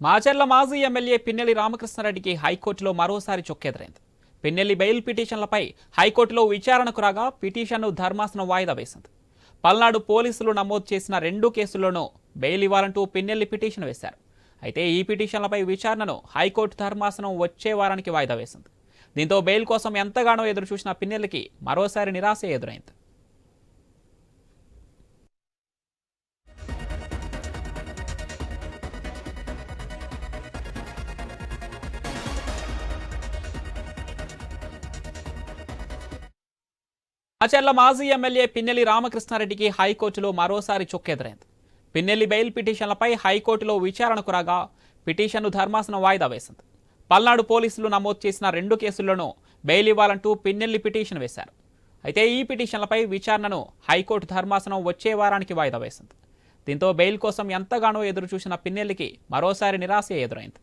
మాచర్ల మాజీ ఎమ్మెల్యే పిన్నెల్లి రామకృష్ణారెడ్డికి హైకోర్టులో మరోసారి చొక్కెదురైంది. పిన్నెల్లి బెయిల్ పిటిషన్లపై హైకోర్టులో విచారణకు రాగా పిటిషన్ను ధర్మాసనం వాయిదా వేసింది. పల్నాడు పోలీసులు నమోదు చేసిన రెండు కేసుల్లోనూ బెయిల్ ఇవ్వాలంటూ పిన్నెల్లి పిటిషన్ వేశారు. అయితే ఈ పిటిషన్లపై విచారణను హైకోర్టు ధర్మాసనం వచ్చే వారానికి వాయిదా వేసింది. దీంతో బెయిల్ కోసం ఎంతగానో ఎదురు చూసిన పిన్నెల్లికి మరోసారి నిరాశ ఎదురైంది. ఆచర్ల మాజీ ఎమ్మెల్యే పిన్నెల్లి రామకృష్ణారెడ్డికి హైకోర్టులో మరోసారి చొక్కెదురైంది. పిన్నెల్లి బెయిల్ పిటిషన్లపై హైకోర్టులో విచారణకు రాగా పిటిషన్ను ధర్మాసనం వాయిదా వేసింది. పల్నాడు పోలీసులు నమోదు చేసిన రెండు కేసుల్లోనూ బెయిల్ ఇవ్వాలంటూ పిన్నెల్లి పిటిషన్ వేశారు. అయితే ఈ పిటిషన్లపై విచారణను హైకోర్టు ధర్మాసనం వచ్చే వారానికి వాయిదా వేసింది. దీంతో బెయిల్ కోసం ఎంతగానో ఎదురు చూసిన పిన్నెల్లికి మరోసారి నిరాశ ఎదురైంది.